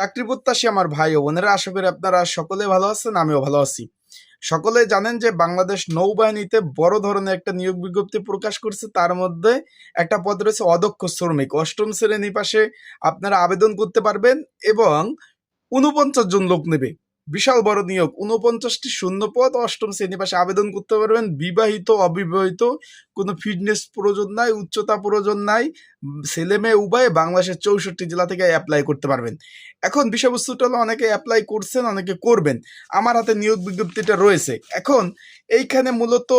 চাকরি প্রত্যাশী আমার ভাই ও বোনেরা, আশা করি আপনারা সকলে ভালো আছেন, আমিও ভালো আছি। সকলে জানেন যে বাংলাদেশ নৌবাহিনীতে বড় ধরনের একটা নিয়োগ বিজ্ঞপ্তি প্রকাশ করছে। তার মধ্যে একটা পদ রয়েছে অদক্ষ শ্রমিক। অষ্টম শ্রেণি পাশে আপনারা আবেদন করতে পারবেন এবং উনপঞ্চাশ জন লোক নেবে। বিশাল বড় নিয়োগ। উনপঞ্চাশটি শূন্য পদ অষ্টম শ্রেণি পাশে আবেদন করতে পারবেন। বিবাহিত, অবিবাহিত, কোনো ফিটনেস প্রয়োজন নাই, উচ্চতা প্রয়োজন নাই, ছেলে মেয়ে উভয়ে বাংলাদেশের চৌষট্টি জেলা থেকে অ্যাপ্লাই করতে পারবেন। এখন বিষয়বস্তুটা হলো অনেকে অ্যাপ্লাই করছেন, অনেকে করবেন। আমার হাতে নিয়োগ বিজ্ঞপ্তিটা রয়েছে। এখন এইখানে মূলত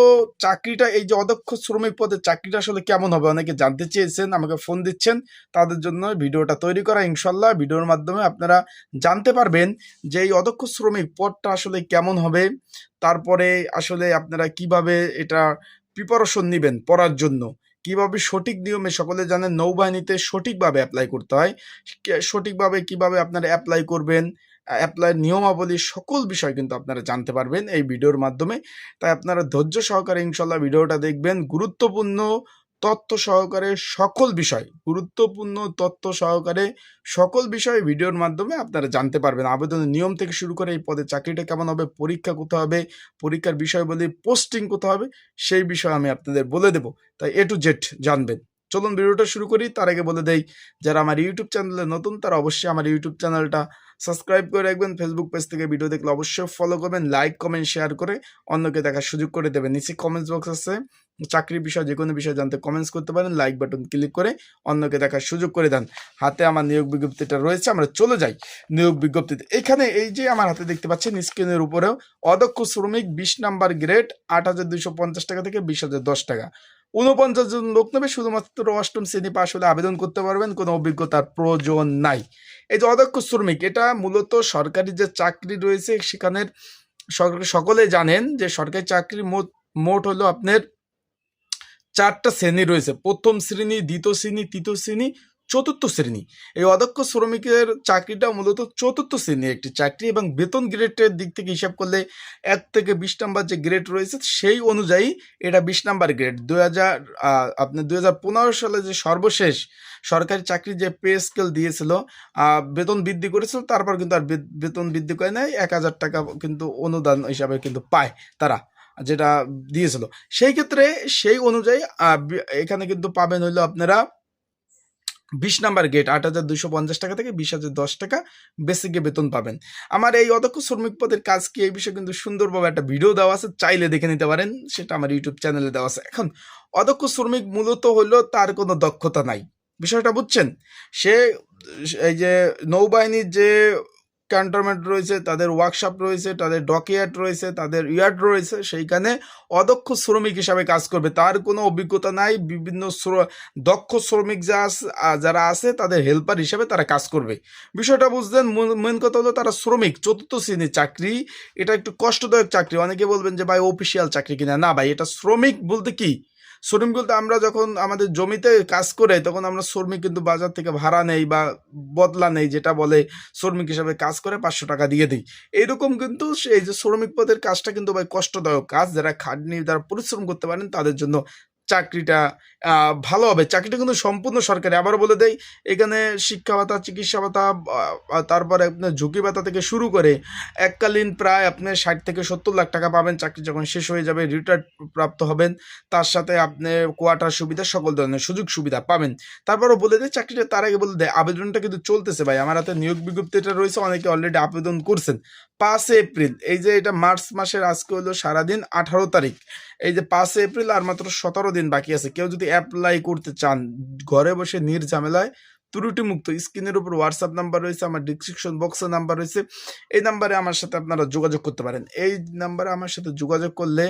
চাকরিটা, এই যে অদক্ষ শ্রমিক পদের চাকরিটা আসলে কেমন হবে? অনেকে জানতে চেয়েছেন, আমাকে ফোন দিচ্ছেন। তাদের জন্য ভিডিওটা তৈরি করা ইনশাল্লাহ। ভিডিওর মাধ্যমে আপনারা জানতে পারবেন যে এই অদক্ষ শ্রমিক পদটা আসলে কেমন হবে। তারপরে আসলে আপনারা কীভাবে এটা প্রিপারেশন নেবেন পড়ার জন্য? কীভাবে সঠিক নিয়মে, সকলে জানেন নৌবাহিনীতে সঠিকভাবে অ্যাপ্লাই করতে হয়। সঠিকভাবে কীভাবে আপনারা অ্যাপ্লাই করবেন? অ্যাপ্লাই নিয়মাবলী সকল বিষয় কিন্তু আপনারা জানতে পারবেন এই ভিডিওর মাধ্যমে। তাই আপনারা ধৈর্য সহকারে ইনশাল্লাহ ভিডিওটা দেখবেন। গুরুত্বপূর্ণ তথ্য সহকারে সকল বিষয়, গুরুত্বপূর্ণ তথ্য সহকারে সকল বিষয় ভিডিওর মাধ্যমে আপনারা জানতে পারবেন। আবেদনের নিয়ম থেকে শুরু করে এই পদে চাকরিটা কেমন হবে, পরীক্ষা কোথায় হবে, পরীক্ষার বিষয় বলি পোস্টিং কোথায় হবে, সেই বিষয় আমি আপনাদের বলে দেব। তাই এ টু জেড জানবেন। চলুন ভিডিওটা শুরু করি। তার আগে বলে দেই, যারা আমার ইউটিউব চ্যানেলে নতুন, তারা অবশ্যই আমার ইউটিউব চ্যানেলটা সাবস্ক্রাইব করে রাখবেন। ফেসবুক পেজ থেকে ভিডিও দেখলে অবশ্যই ফলো করবেন লাইক কমেন্ট শেয়ার করে অন্যকে দেখার সুযোগ করে দেবেন। নিচে কমেন্টস বক্স আছে। চাকরির বিষয়, যে কোনো বিষয় জানতে কমেন্টস করতে পারেন লাইক বাটন ক্লিক করে অন্যকে দেখার সুযোগ করে দেন। হাতে আমার নিয়োগ বিজ্ঞপ্তিটা রয়েছে, আমরা চলে যাই নিয়োগ বিজ্ঞপ্তিতে। এখানে এই যে আমার হাতে দেখতে পাচ্ছেন স্ক্রিনের উপরেও অদক্ষ শ্রমিক বিশ নাম্বার গ্রেড আট হাজার পঞ্চাশ টাকা থেকে বিশ হাজার দশ টাকা। উনপঞ্চাশ জন লোক নেবে, শুধুমাত্র অষ্টম শ্রেণি পাশ হলে আবেদন করতে পারবেন, কোনো অভিজ্ঞতার প্রয়োজন নাই। এই যে অদক্ষ শ্রমিক, এটা মূলত সরকারি যে চাকরি রয়েছে সেখানের সকলে জানেন যে সরকারি চাকরির মোট মোট হলো আপনার চারটা শ্রেণি রয়েছে। প্রথম শ্রেণি, দ্বিতীয় শ্রেণি, তৃতীয় শ্রেণি চতুর্থ শ্রেণি। এই অদক্ষ শ্রমিকের চাকরিটা মূলত চতুর্থ শ্রেণির একটি চাকরি এবং বেতন গ্রেডের দিক থেকে হিসাব করলে এক থেকে বিশ নাম্বার যে গ্রেড রয়েছে সেই অনুযায়ী এটা বিশ নাম্বার গ্রেড। দু হাজার আপনার দুই হাজার পনেরো সালে যে সর্বশেষ সরকারি চাকরি যে পে স্কেল দিয়েছিল বেতন বৃদ্ধি করেছিল, তারপর কিন্তু আর বেতন বৃদ্ধি করে নাই, এক হাজার টাকা কিন্তু অনুদান হিসাবে কিন্তু পায় তারা, যেটা দিয়েছিল। সেই ক্ষেত্রে সেই অনুযায়ী এখানে কিন্তু পাবেন হইল আপনারা বিশ নাম্বার গেট আট হাজার দুশো পঞ্চাশ টাকা থেকে বিশ হাজার দশ টাকা বেসিকে বেতন পাবেন। আমার এই অদক্ষ শ্রমিক পদের কাজ কি? এই বিষয়ে কিন্তু সুন্দরভাবে একটা ভিডিও দেওয়া আছে, চাইলে দেখে নিতে পারেন, সেটা আমার ইউটিউব চ্যানেলে দেওয়া আছে। এখন, অদক্ষ শ্রমিক মূলত হলো তার কোনো দক্ষতা নাই। বিষয়টা বুঝছেন? সে, এই যে নৌবাহিনীর যে ক্যান্টনমেন্ট রয়েছে, তাদের ওয়ার্কশপ রয়েছে, তাদের ডকইয়ার্ড রয়েছে, তাদের ইয়ার্ড রয়েছে, সেইখানে অদক্ষ শ্রমিক হিসাবে কাজ করবে। তার কোনো অভিজ্ঞতা নাই, বিভিন্ন দক্ষ শ্রমিক যা যারা আছে তাদের হেল্পার হিসাবে তারা কাজ করবে। বিষয়টা বুঝলেন মেন কথা হলো তারা শ্রমিক, চতুর্থ শ্রেণির চাকরি। এটা একটু কষ্টদায়ক চাকরি। অনেকে বলবেন যে, ভাই অফিসিয়াল চাকরি কিনা? না, ভাই, এটা শ্রমিক বলতে কি? শ্রমিক বলতে আমরা যখন আমাদের জমিতে কাজ করে, তখন আমরা শ্রমিক কিন্তু বাজার থেকে ভাড়া নেই বা বদলা নেই, যেটা বলে শ্রমিক হিসাবে কাজ করে পাঁচশো টাকা দিয়ে দিই। এইরকম কিন্তু সেই যে শ্রমিক পদের কাজটা কিন্তু ভাই কষ্টদায়ক কাজ। যারা খাটনি যারা পরিশ্রম করতে পারেন, তাদের জন্য চাকরিটা ভালো হবে। চাকরিটা কিন্তু সম্পূর্ণ সরকারি। আবার বলে দেয় এখানে শিক্ষা ভাতা, চিকিৎসা ভাতা তারপরে আপনার ঝুঁকি ভাতা থেকে শুরু করে এককালীন প্রায় আপনি ষাট থেকে সত্তর লাখ টাকা পাবেন। চাকরি যখন শেষ হয়ে যাবে রিটায়ার্ড প্রাপ্ত হবেন। তার সাথে আপনি কোয়ার্টার সুবিধা, সকল ধরনের সুযোগ সুবিধা পাবেন। তারপরও বলে দেয় চাকরিটা তার আগে বলে দেয় আবেদনটা কিন্তু চলতেছে ভাই। আমার হাতে নিয়োগ বিজ্ঞপ্তিটা রয়েছে, অনেকে অলরেডি আবেদন করছেন। পাঁচে এপ্রিল, এই যে এটা মার্চ মাসের আজকে হলো সারাদিন আঠারো তারিখ, এই যে পাঁচ এপ্রিল আর মাত্র সতেরো দিন বাকি আছে। কেউ যদি অ্যাপ্লাই করতে চান, ঘরে বসে নির্ঝামেলায় ত্রুটি মুক্ত। স্ক্রিনের উপর হোয়াটসঅ্যাপ নাম্বার রয়েছে, আমার ডিসক্রিপশন বক্সে নাম্বার রয়েছে। এই নাম্বারে আমার সাথে আপনারা যোগাযোগ করতে পারেন। এই নাম্বারে আমার সাথে যোগাযোগ করলে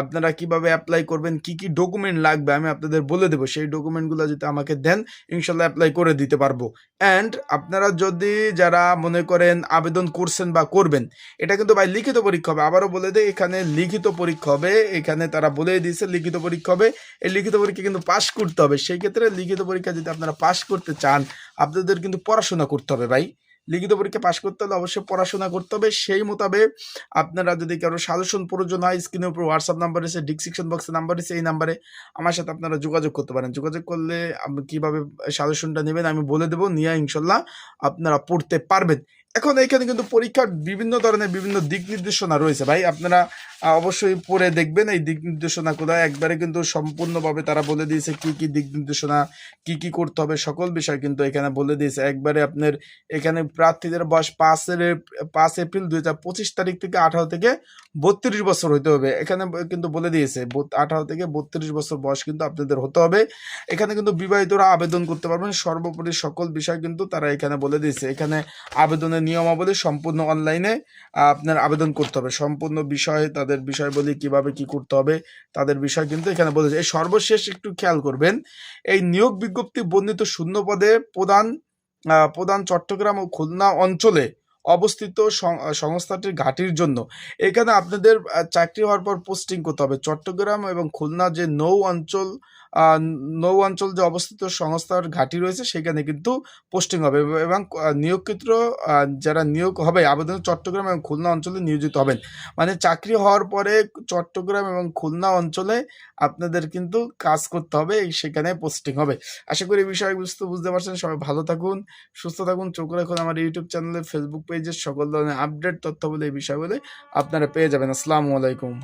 আপনারা কীভাবে অ্যাপ্লাই করবেন, কি কি ডকুমেন্ট লাগবে, আমি আপনাদের বলে দেবো। সেই ডকুমেন্টগুলো যদি আমাকে দেন, ইনশাল্লাহ অ্যাপ্লাই করে দিতে পারব। অ্যান্ড আপনারা যদি যারা মনে করেন আবেদন করছেন বা করবেন, এটা কিন্তু ভাই লিখিত পরীক্ষা হবে। আবারও বলে দেয় এখানে লিখিত পরীক্ষা হবে। এখানে তারা বলে দিয়েছে লিখিত পরীক্ষা হবে। এই লিখিত পরীক্ষা কিন্তু পাশ করতে হবে। সেই ক্ষেত্রে লিখিত পরীক্ষা যদি আপনারা পাশ করতে চান আপনাদের কিন্তু পড়াশোনা করতে হবে ভাই। লিখিত পরীক্ষা পাশ করতে হলে অবশ্যই পড়াশোনা করতে হবে। সেই মোতাবেক আপনারা যদি কারও সাজেশন প্রয়োজন হয় স্ক্রিনের উপর হোয়াটসঅ্যাপ নাম্বার এসে ডিসক্রিপশন বক্সে নাম্বার এসে এই নাম্বারে আমার সাথে আপনারা যোগাযোগ করতে পারেন। যোগাযোগ করলে কীভাবে সাজেশনটা নেবেন আমি বলে দেবো। নিয়ে ইনশাল্লাহ আপনারা পড়তে পারবেন। এখন এখানে কিন্তু পরীক্ষার বিভিন্ন ধরনের বিভিন্ন দিক নির্দেশনা রয়েছে। ভাই, আপনারা অবশ্যই পড়ে দেখবেন এই দিক নির্দেশনাগুলো। একবারে কিন্তু সম্পূর্ণভাবে তারা বলে দিয়েছে কি কি দিক নির্দেশনা, কি কি করতে হবে, সকল বিষয় কিন্তু এখানে বলে দিয়েছে। একবারে আপনার এখানে প্রার্থীদের বয়স পাঁচের, পাঁচ এপ্রিল দুই হাজার পঁচিশ তারিখ থেকে আঠারো থেকে বত্রিশ বছর হতে হবে। এখানে কিন্তু বলে দিয়েছে আঠারো থেকে বত্রিশ বছর বয়স কিন্তু আপনাদের হতে হবে। এখানে কিন্তু বিবাহিতরা আবেদন করতে পারবেন। সর্বোপরি সকল বিষয় কিন্তু তারা এখানে বলে দিয়েছে। এখানে আবেদনের নিয়মাবলী সম্পূর্ণ অনলাইনে আপনার আবেদন করতে হবে। সম্পূর্ণ বিষয়ে তাদের বিষয়বলী কীভাবে কি করতে হবে, তাদের বিষয় কিন্তু এখানে বলেছে এই সর্বশেষ একটু খেয়াল করবেন, এই নিয়োগ বিজ্ঞপ্তি বর্ণিত শূন্য পদে প্রধান প্রধান চট্টগ্রাম ও খুলনা অঞ্চলে অবস্থিত সংস্থাটির ঘাটির জন্য। এখানে আপনাদের চাকরি হওয়ার পর পোস্টিং করতে হবে। চট্টগ্রাম এবং খুলনা যে নৌ অঞ্চল নৌ অঞ্চল যে অবস্থিত সংস্থার ঘাঁটি রয়েছে, সেখানে কিন্তু পোস্টিং হবে এবং নিয়োগকৃত যারা নিয়োগ হবে, আবেদন চট্টগ্রাম এবং খুলনা অঞ্চলে নিয়োজিত হবেন। মানে চাকরি হওয়ার পরে চট্টগ্রাম এবং খুলনা অঞ্চলে আপনাদের কিন্তু কাজ করতে হবে সেখানে পোস্টিং হবে। আশা করি এই বিষয়বস্তু বুঝতে পারছেন। সবাই ভালো থাকুন, সুস্থ থাকুন, চোখ রাখুন আমার ইউটিউব চ্যানেলে ফেসবুক পেজে সকল ধরনের আপডেট তথ্য বলে এই বিষয় বলে আপনারা পেয়ে যাবেন। আসসালামু আলাইকুম।